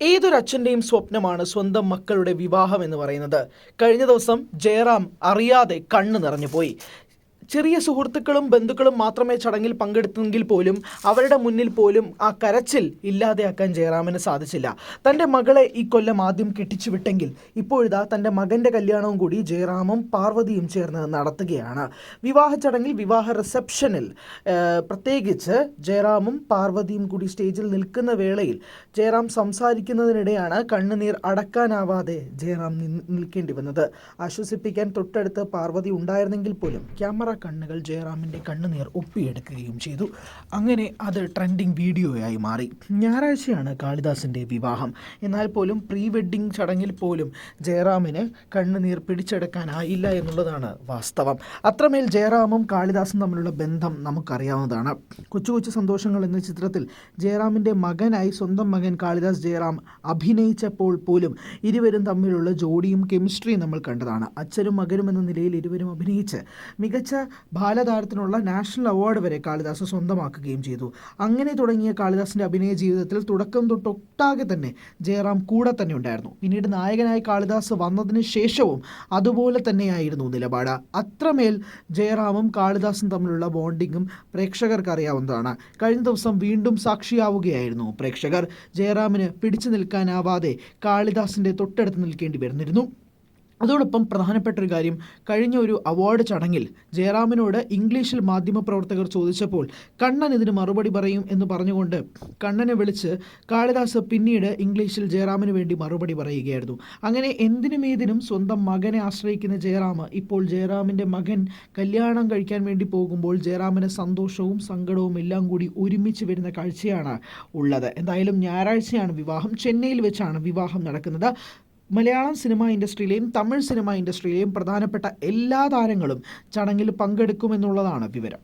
ഏതൊരച്ഛന്റെയും സ്വപ്നമാണ് സ്വന്തം മക്കളുടെ വിവാഹം എന്ന് പറയുന്നത്. കഴിഞ്ഞ ദിവസം ജയറാം അറിയാതെ കണ്ണ് നിറഞ്ഞുപോയി. ചെറിയ സുഹൃത്തുക്കളും ബന്ധുക്കളും മാത്രമേ ചടങ്ങിൽ പങ്കെടുത്തെങ്കിൽ പോലും അവരുടെ മുന്നിൽ പോലും ആ കരച്ചിൽ ഇല്ലാതെയാക്കാൻ ജയറാമിന് സാധിച്ചില്ല. തന്റെ മകളെ ഈ കൊല്ലം ആദ്യം കെട്ടിച്ചു വിട്ടെങ്കിൽ ഇപ്പോഴിതാ തന്റെ മകന്റെ കല്യാണവും കൂടി ജയറാമും പാർവതിയും ചേർന്ന് നടത്തുകയാണ്. വിവാഹ ചടങ്ങിൽ വിവാഹ റിസപ്ഷനിൽ പ്രത്യേകിച്ച് ജയറാമും പാർവതിയും കൂടി സ്റ്റേജിൽ നിൽക്കുന്ന വേളയിൽ ജയറാം സംസാരിക്കുന്നതിനിടെയാണ് കണ്ണുനീർ അടക്കാനാവാതെ ജയറാം നിൽക്കേണ്ടി വന്നത്. ആശ്വസിപ്പിക്കാൻ തൊട്ടടുത്ത് പാർവതി ഉണ്ടായിരുന്നെങ്കിൽ പോലും ക്യാമറ കണ്ണുകൾ ജയറാമിന്റെ കണ്ണുനീർ ഒപ്പിയെടുക്കുകയും ചെയ്തു. അങ്ങനെ അത് ട്രെൻഡിങ് വീഡിയോയായി മാറി. ഞായറാഴ്ചയാണ് കാളിദാസിന്റെ വിവാഹം. എന്നാൽ പോലും പ്രീ വെഡ്ഡിംഗ് ചടങ്ങിൽ പോലും ജയറാമിന് കണ്ണുനീർ പിടിച്ചെടുക്കാനായില്ല എന്നുള്ളതാണ് വാസ്തവം. അത്രമേൽ ജയറാമും കാളിദാസും തമ്മിലുള്ള ബന്ധം നമുക്കറിയാവുന്നതാണ്. കൊച്ചു കൊച്ചു സന്തോഷങ്ങൾ എന്ന ചിത്രത്തിൽ ജയറാമിന്റെ മകനായി സ്വന്തം മകൻ കാളിദാസ് ജയറാം അഭിനയിച്ചപ്പോൾ പോലും ഇരുവരും തമ്മിലുള്ള ജോഡിയും കെമിസ്ട്രിയും നമ്മൾ കണ്ടതാണ്. അച്ഛനും മകനും എന്ന നിലയിൽ ഇരുവരും അഭിനയിച്ച് മികച്ച ബാലതാരത്തിനുള്ള നാഷണൽ അവാർഡ് വരെ കാളിദാസ് സ്വന്തമാക്കുകയും ചെയ്തു. അങ്ങനെ തുടങ്ങിയ കാളിദാസിന്റെ അഭിനയ ജീവിതത്തിൽ തുടക്കം തൊട്ടൊട്ടാകെ തന്നെ ജയറാം കൂടെ തന്നെ ഉണ്ടായിരുന്നു. പിന്നീട് നായകനായി കാളിദാസ് വന്നതിന് ശേഷവും അതുപോലെ തന്നെയായിരുന്നു നിലപാട്. അത്രമേൽ ജയറാമും കാളിദാസും തമ്മിലുള്ള ബോണ്ടിങ്ങും പ്രേക്ഷകർക്ക് അറിയാവുന്നതാണ് കഴിഞ്ഞ ദിവസം വീണ്ടും സാക്ഷിയാവുകയായിരുന്നു പ്രേക്ഷകർ. ജയറാമിന് പിടിച്ചു നിൽക്കാനാവാതെ കാളിദാസിന്റെ തൊട്ടടുത്ത് നിൽക്കേണ്ടി വരുന്നിരുന്നു. അതോടൊപ്പം പ്രധാനപ്പെട്ട ഒരു കാര്യം. കഴിഞ്ഞ ഒരു അവാർഡ് ചടങ്ങിൽ ജയറാമിനോട് ഇംഗ്ലീഷിൽ മാധ്യമപ്രവർത്തകർ ചോദിച്ചപ്പോൾ കണ്ണൻ ഇതിന് മറുപടി പറയും എന്ന് പറഞ്ഞുകൊണ്ട് കണ്ണനെ വിളിച്ച് കാളിദാസ് പിന്നീട് ഇംഗ്ലീഷിൽ ജയറാമിന് വേണ്ടി മറുപടി പറയുകയായിരുന്നു. അങ്ങനെ എന്തിനും ഏതിനും സ്വന്തം മകനെ ആശ്രയിക്കുന്ന ജയറാം ഇപ്പോൾ ജയറാമിന്റെ മകൻ കല്യാണം കഴിക്കാൻ വേണ്ടി പോകുമ്പോൾ ജയറാമിന് സന്തോഷവും സങ്കടവും എല്ലാം കൂടി ഒരുമിച്ച് വരുന്ന കാഴ്ചയാണ് ഉള്ളത്. എന്തായാലും ഞായറാഴ്ചയാണ് വിവാഹം. ചെന്നൈയിൽ വെച്ചാണ് വിവാഹം നടക്കുന്നത്. മലയാളം സിനിമ ഇൻഡസ്ട്രിയിലെയും തമിഴ് സിനിമ ഇൻഡസ്ട്രിയിലെയും പ്രധാനപ്പെട്ട എല്ലാ താരങ്ങളും ചടങ്ങിൽ പങ്കെടുക്കുമെന്നുള്ളതാണ് വിവരം.